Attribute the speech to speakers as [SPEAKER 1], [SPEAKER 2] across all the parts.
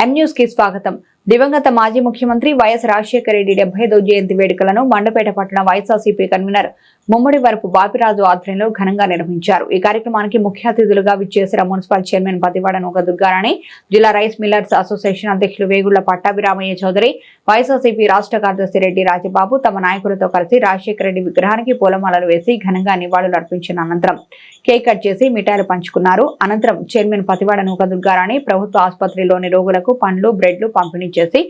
[SPEAKER 1] ఎంన్యూస్కి స్వాగతం. దివంగత మాజీ ముఖ్యమంత్రి వైఎస్ రాజశేఖర రెడ్డి డెబ్బై ఐదో జయంతి వేడుకలను మండపేట పట్టణ వైఎస్ఆర్సీపీ కన్వీనర్ ముమ్మడి వరపు బాపిరాజు ఆధ్వర్యంలో ఘనంగా నిర్వహించారు. ఈ కార్యక్రమానికి ముఖ్య అతిథులుగా విచ్చేసిన మున్సిపల్ చైర్మన్ పతివాడ నూక దుర్గారాణి జిల్లా రైస్ మిల్లర్స్ అసోసియేషన్ అధ్యక్షులు వేగుళ్ళ పట్టాభిరామయ్య చౌదరి వైఎస్ఆర్సీపీ రాష్ట్ర కార్యదర్శి రెడ్డి రాజబాబు తమ నాయకులతో కలిసి రాజశేఖర రెడ్డి విగ్రహానికి పూలమాలలు వేసి ఘనంగా నివాళులు అర్పించిన అనంతరం కేక్ కట్ చేసి మిఠాయిలు పంచుకున్నారు. అనంతరం చైర్మన్ పతివాడ నూక దుర్గారాణి ప్రభుత్వ ఆసుపత్రిలోని రోగులకు పండ్లు బ్రెడ్లు పంపిణీ చేసి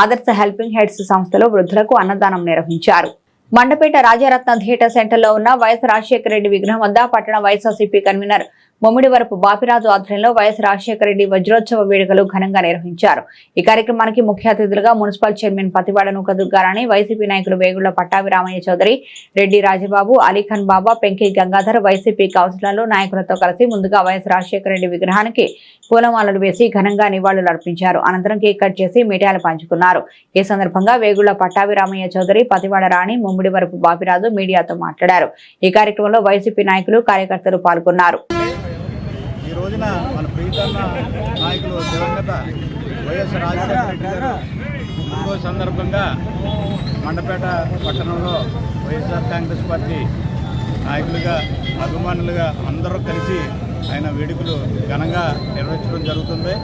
[SPEAKER 1] ఆదర్శ హెల్పింగ్ హెడ్స్ సంస్థలో వృద్ధులకు అన్నదానం నిర్వహించారు. మండపేట రాజారత్న థియేటర్ సెంటర్లో ఉన్న వైఎస్ రాజశేఖర రెడ్డి విగ్రహం వద్ద పట్టణ వైఎస్ఆర్సీపీ కన్వీనర్ ముమ్మిడి వరపు బాపిరాజు ఆధ్వర్యంలో వైఎస్ రాజశేఖర రెడ్డి వజ్రోత్సవ వేడుకలు ఘనంగా నిర్వహించారు. ఈ కార్యక్రమానికి ముఖ్య అతిథులుగా municipal chairman Pathivada Nookadurgarani YCP నాయకులు వేగుళ్ళ పట్టాభిరామయ్య చౌదరి రెడ్డి రాజబాబు అలీఖాన్ బాబా పెంకి గంగాధర్ వైసీపీ కౌన్సిలర్లు నాయకులతో కలిసి ముందుగా వైఎస్ రాజశేఖర రెడ్డి విగ్రహానికి పూలమాలలు వేసి ఘనంగా నివాళులు అర్పించారు. అనంతరం కేక్ కట్ చేసి మిఠాయిలు పంచుకున్నారు. ఈ సందర్భంగా వేగుళ్ళ పట్టాభిరామయ్య చౌదరి పతివాడ రాణి ముమ్మిడి వరపు బాపిరాజు మీడియాతో మాట్లాడారు. ఈ కార్యక్రమంలో వైసీపీ నాయకులు కార్యకర్తలు పాల్గొన్నారు.
[SPEAKER 2] ఈ రోజున మన ప్రీతన్న నాయకులు దివంగత వైఎస్ రాజశేఖర రెడ్డి గారు సందర్భంగా మండపేట పట్టణంలో వైఎస్ఆర్ కాంగ్రెస్ పార్టీ నాయకులుగా అభిమానులుగా అందరూ కలిసి ఆయన వేడుకలు ఘనంగా నిర్వహించడం జరుగుతుంది.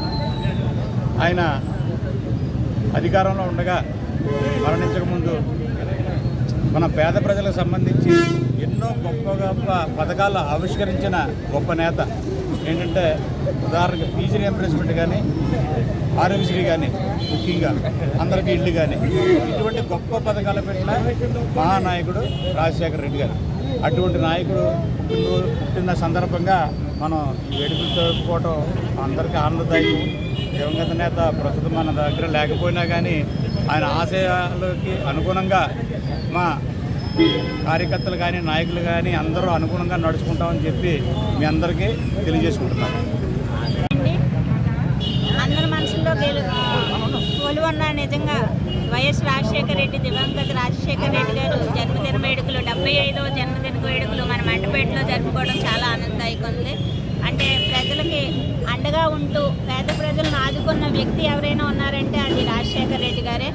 [SPEAKER 2] ఆయన అధికారంలో ఉండగా మరణించకముందు మన పేద ప్రజలకు సంబంధించి ఎన్నో గొప్ప గొప్ప పథకాలు ఆవిష్కరించిన గొప్ప నేత ఏంటంటే ఉదాహరణకి ఫీజు రియంబర్స్మెంట్ కానీ ఆరోగ్యశ్రీ కానీ ముఖ్యంగా అందరికీ ఇల్లు కానీ ఇటువంటి గొప్ప పథకాలు పెట్టిన మహానాయకుడు రాజశేఖర రెడ్డి గారు. అటువంటి నాయకుడు పుట్టినరోజు పుట్టిన సందర్భంగా మనం ఈ వేడుకలు జరుపుకోవటం అందరికీ ఆనందదాయకం. దివంగత నేత ప్రస్తుతం మన దగ్గర లేకపోయినా కానీ ఆయన ఆశయాలకి అనుగుణంగా మా కార్యకర్తలు కానీ నాయకులు కానీ అందరూ అనుగుణంగా నడుచుకుంటామని చెప్పి మీ అందరికీ తెలియజేసుకుంటున్నాను.
[SPEAKER 3] అందరి మనసులో కొలువన్న నిజంగా వైఎస్ రాజశేఖర రెడ్డి దివంగత రాజశేఖర రెడ్డి గారు జన్మదిన వేడుకలు డెబ్బై ఐదవ జన్మదిన వేడుకలు మన మంటపేటలో జరుపుకోవడం చాలా ఆనందదాయకం ఉంది. అంటే ప్రజలకి అండగా ఉంటూ పేద ప్రజలను ఆదుకున్న వ్యక్తి ఎవరైనా రాజశేఖర్ రెడ్డి గారే.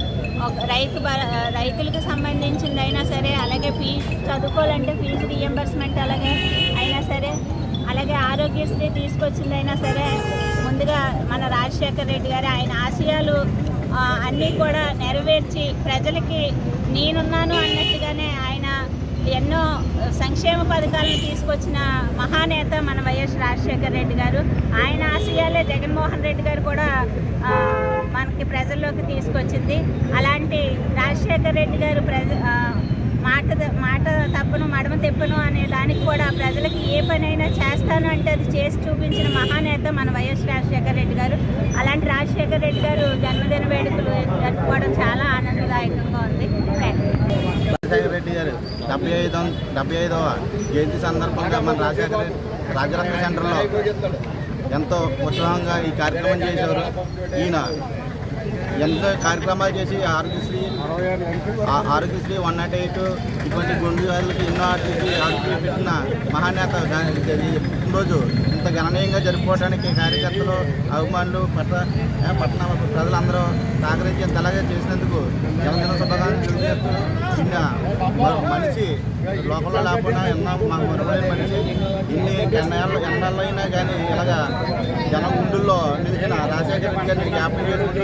[SPEAKER 3] రైతు బ- రైతులకు సంబంధించింది అయినా సరే అలాగే ఫీజు చదువుకోవాలంటే ఫీజు రియంబర్స్మెంట్ అలాగే అయినా సరే అలాగే ఆరోగ్యశ్రీ తీసుకొచ్చిందైనా సరే ముందుగా మన రాజశేఖర్ రెడ్డి గారు ఆయన ఆశయాలు అన్నీ కూడా నెరవేర్చి ప్రజలకి నేనున్నాను అన్నట్టు ఎన్నో సంక్షేమ పథకాలను తీసుకొచ్చిన మహానేత మన వైఎస్ రాజశేఖర రెడ్డి గారు. ఆయన ఆశయాలే జగన్మోహన్ రెడ్డి గారు కూడా మనకి ప్రజల్లోకి తీసుకొచ్చింది. అలాంటి రాజశేఖర రెడ్డి గారు ప్రజ మాట మాట తప్పను మడమ తెప్పను అనే దానికి కూడా ప్రజలకి ఏ పనైనా చేస్తాను అంటే అది చేసి చూపించిన మహానేత మన వైఎస్ రాజశేఖర రెడ్డి గారు. అలాంటి రాజశేఖర రెడ్డి గారు జన్మదిన వేడుకలు జరుపుకోవడం చాలా ఆనందదాయకంగా ఉంది థ్యాంక్ యూ
[SPEAKER 4] రాజశేఖర రెడ్డి గారు డెబ్బై ఐదు డెబ్బై ఐదవ జయంతి సందర్భంగా మన రాజశేఖర రాజరత్న సెంటర్లో ఎంతో ఉత్సాహంగా ఈ కార్యక్రమం చేశారు. ఈయన ఎంతో కార్యక్రమాలు చేసి Aarogyasri Aarogyasri one nought eight ఇటువంటి గుండె వ్యాధులకి ఎన్నో ఆరోగ్యశ్రీ ఆరోగ్యశ్రీ పెట్టిన మహానేత రోజు ఇది ఇంత గణనీయంగా జరుపుకోవడానికి కార్యకర్తలు అభిమానులు పట్ట పట్టణ ప్రజలందరూ సహకరించేంతలాగా చేసినందుకు జనజన శుభాకాంక్షలు చిన్న మనిషి లోపల లేకుండా ఎన్నో మాకు మరువైన మనిషి. ఇన్ని ఎండాళ్ళు ఎండల్లో అయినా కానీ ఇలాగా జనం గుండుల్లో నిలిచిన రాజశేఖర్ రెడ్డి గారిని జ్ఞాపకం చేసుకుంటూ